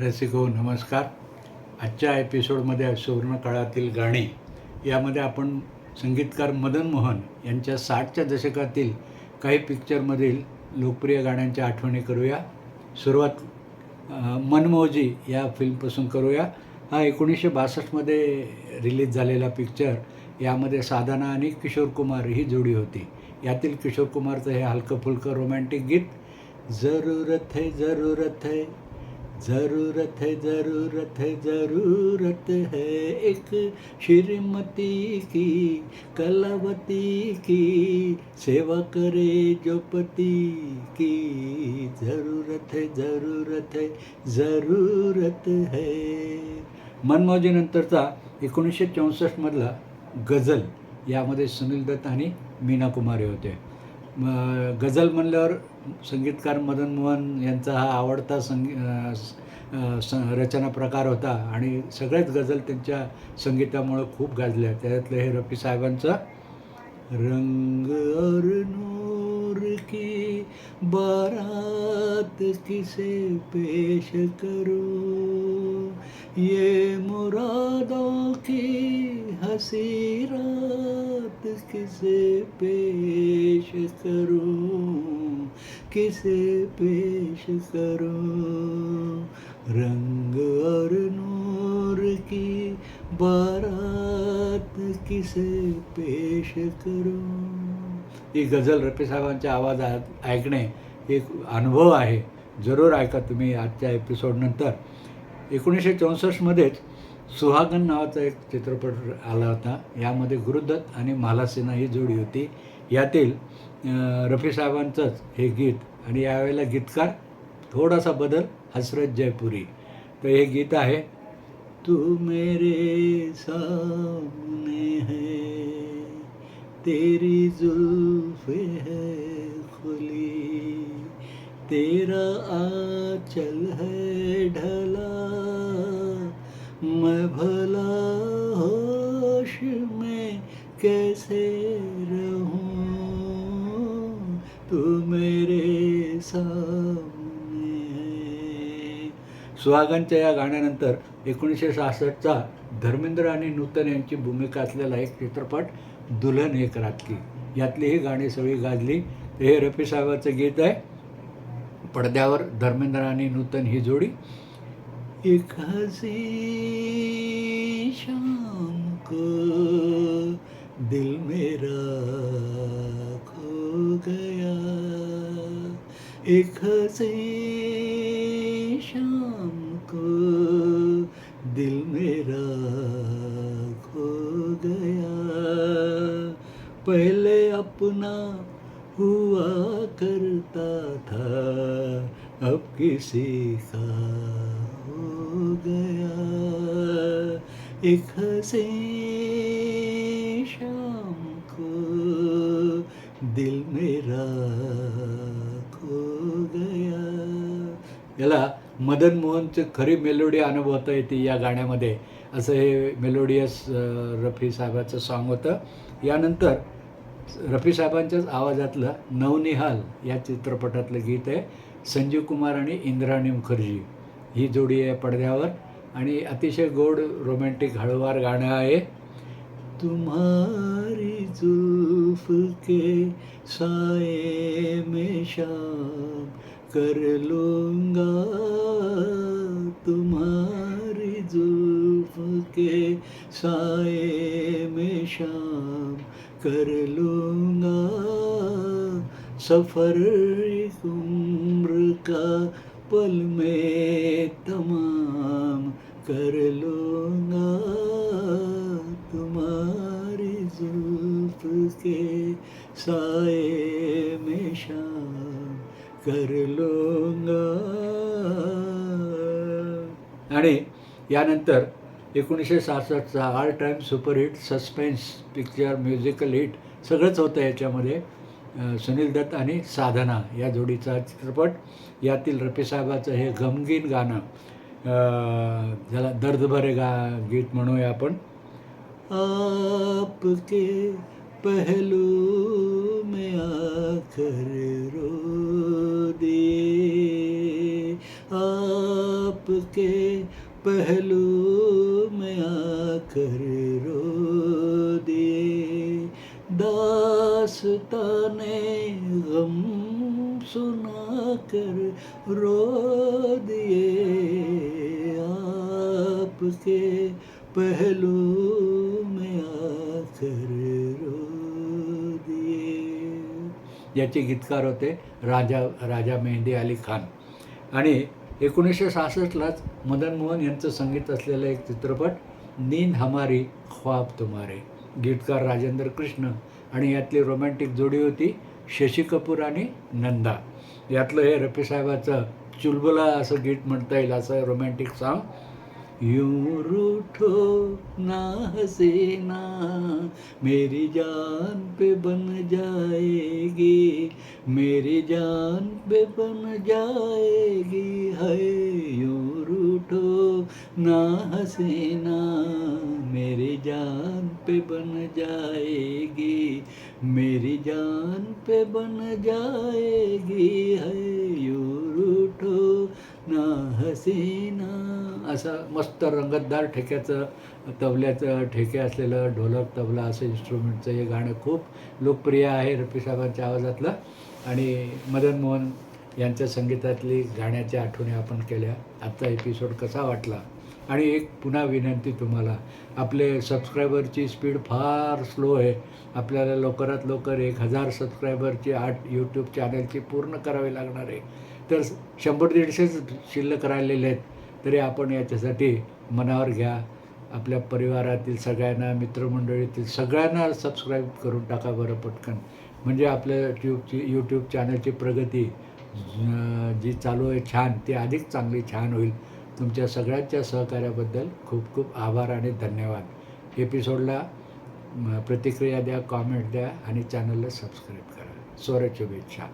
रसिको नमस्कार. आजच्या एपिसोडमध्ये सुवर्णकाळातील गाणी यामध्ये आपण संगीतकार मदन मोहन यांच्या साठच्या दशकातील काही पिक्चरमधील लोकप्रिय गाण्यांच्या आठवणी करूया. सुरुवात मनमोजी या फिल्मपासून करूया. हा एकोणीसशे बासष्टमध्ये रिलीज झालेला पिक्चर यामध्ये साधना आणि किशोर कुमार ही जोडी होती. यातील किशोर कुमारचं हे हलकं फुलकं रोमॅन्टिक गीत जरूरत है जरूरत है ज़रूरत है ज़रूरत है ज़रूरत है एक श्रीमती की कलावती की सेवा करे जो पति की। ज़रूरत है ज़रूरत है ज़रूरत है। मनमोजीनंतरचा एकोणीसशे चौसष्टमधला गझल यामध्ये सुनील दत्त आणि मीना कुमारी होते. गझल म्हणल्यावर संगीतकार मदन मोहन यांचा हा आवडता संगी स- रचना प्रकार होता आणि सगळ्याच गझल त्यांच्या संगीतामुळं खूप गाजल्या त्यातलं हे रफी साहेबांचं रंग और नूर की बारात किसे पेश करू? ये मुरादों की हसीरा रात किसे पेश करूं किसे पेश करूं रंग और नूर की बारात किसे पेश करूं ही गझल रफी साहेबांच्या आवाजात ऐकणे एक अनुभव आहे. जरूर ऐका तुम्ही आजच्या एपिसोडनंतर एकोणीसशे चौसष्टमध्येच सुहागन नावाचा एक चित्रपट आला होता. यामध्ये गुरुदत्त आणि मालासिना ही जोडी होती. यातील रफी साहेबांचंच हे गीत आणि यावेळेला गीतकार थोडासा बदल हसरत जयपुरी. तर हे गीत आहे तू मेरे सामने है तेरी जुल्फ है खुली तेरा आचल है ढल सुहागनच्या या गाण्यानंतर एकोणीसशे सहासष्टचा धर्मेंद्र आणि नूतन यांची भूमिका असलेला एक चित्रपट दुल्हन एक रात यातली ही गाणी सगळी गाजली. हे रफी साहेबाचं गीत आहे. पडद्यावर धर्मेंद्र आणि नूतन ही जोडी. एक हसी शाम को दिल मेरा खो गया। एक हसी शाम दिल मेरा खो गया। पहले अपना हुआ करता था, अब किसी का हो गया। एक हसी शाम को दिल मेरा खो गया। याला मदन मोहनचे खरी मेलोडी अनुभवता येते या गाण्यामध्ये. असं हे मेलोडियस रफी साहेबाचं सॉन्ग होतं. यानंतर रफी साहेबांच्याच आवाजातलं नवनिहाल या चित्रपटातलं गीत आहे. संजीव कुमार आणि इंद्राणी मुखर्जी ही जोडी आहे पडद्यावर आणि अतिशय गोड रोमॅन्टिक हळूवार गाणं आहे. तुम्हारी जुल्फ के साये में शाम कर लूंगा तुम्हारी जुल्फ के साए में शाम कर लूंगा सफ़र उम्र का पल में तमाम कर लूंगा तुम्हारी जुल्फ के साए में शाम कर आणि यानंतर एकोणीसशे सहासष्टचा all time superhit suspense picture musical hit सगळंच होतं याच्यामध्ये सुनील दत्त आणि साधना या जोडीचा चित्रपट. यातील रफीसाहेबाचं हे गमगीन गाणं ज्याला दर्द भरे गा गीत म्हणूया आपण. आपके पहलू में आखर रो दे आपके पहलू में आकर रो दिए दास्ताने गम सुना कर रो दिए आपके पहलू में आकर रो दिए। याचे गीतकार होते राजा राजा मेहंदी अली खान. आणि एकोणीसशे सहासष्टलाच मदन मोहन यांचं संगीत असलेला एक चित्रपट नीन हमारी ख्वाब तुम्हारे. गीतकार राजेंद्र कृष्ण आणि यातली रोमॅन्टिक जोडी होती शशी कपूर आणि नंदा. यातलं हे रफीसाहेबाचं चुलबुला असं गीत म्हणता येईल असं रोमॅन्टिक सॉन्ग यूं रूठो ना हसेना मेरी जान पे बन जाएगी. मेरी जान पे बन जाएगी है यूं रूठो ना हसीना। मेरी जान पे बन जाएगी मेरी जान पे बन जाएगी है यूं रूठो ना हसीना। असा मस्त रंगतदार ठेक्याचं तबल्याचं ठेके असलेलं ढोलक तबला असं इन्स्ट्रुमेंटचं हे गाणं खूप लोकप्रिय आहे रफीसाहेबांच्या आवाजातलं. आणि मदन मोहन यांच्या संगीतातली गाण्याच्या आठवणी आपण केल्या. आजचा एपिसोड कसा वाटला? आणि एक पुन्हा विनंती तुम्हाला आपले सबस्क्रायबरची स्पीड फार स्लो आहे. आपल्याला लवकरात लवकर एक हजार सबस्क्रायबरची आठ यूट्यूब चॅनलची पूर्ण करावी लागणार आहे. तर शंभर दीडशेच शिल्लक राहिलेले आहेत तरी आपण याच्यासाठी मनावर घ्या. आपल्या परिवारातील सगळ्यांना मित्रमंडळीतील सगळ्यांना सबस्क्राईब करून टाका बरं पटकन. म्हणजे आपल्या ट्यूबची यूट्यूब चॅनलची प्रगती जी चालू आहे छान ती अधिक चांगली छान होईल. तुमच्या सगळ्यांच्या सहकार्याबद्दल खूप खूप आभार आणि धन्यवाद. एपिसोडला प्रतिक्रिया द्या कॉमेंट द्या आणि चॅनलला सबस्क्राईब करा. स्वरशुभेच्छा